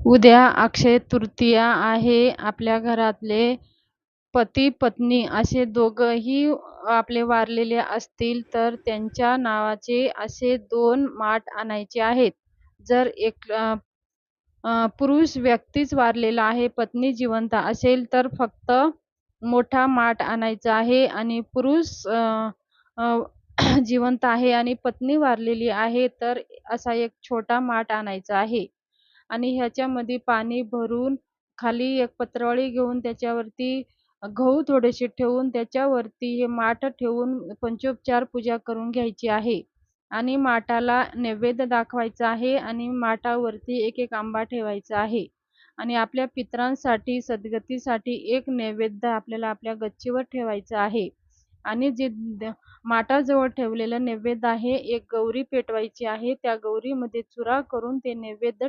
उद्या अक्षय तृतीया आहे. आपल्या घरातले पती पत्नी असे दोघंही आपले वारलेले असतील तर त्यांच्या नावाचे असे दोन माठ आणायचे आहेत. जर एक पुरुष व्यक्तीच वारलेला आहे पत्नी जिवंत असेल तर फक्त मोठा माठ आणायचा आहे आणि पुरुष जिवंत आहे आणि पत्नी वारलेली आहे तर असा एक छोटा माठ आणायचा आहे. आणि ह्याच्यामध्ये पाणी भरून खाली एक पत्रावळी घेऊन त्याच्यावरती गहू थोडेसे ठेवून त्याच्यावरती हे माठ ठेवून पंचोपचार पूजा करून घ्यायची आहे. आणि माठाला नैवेद्य दाखवायचा आहे आणि माठावरती एक एक आंबा ठेवायचा आहे. आणि आपल्या पितरांसाठी सद्गतीसाठी एक नैवेद्य आपल्याला आपल्या गच्चीवर ठेवायचं आहे. आणि जे माठाजवळ ठेवलेलं नैवेद्य आहे एक गौरी पेटवायची आहे त्या गौरीमध्ये चुरा करून ते नैवेद्य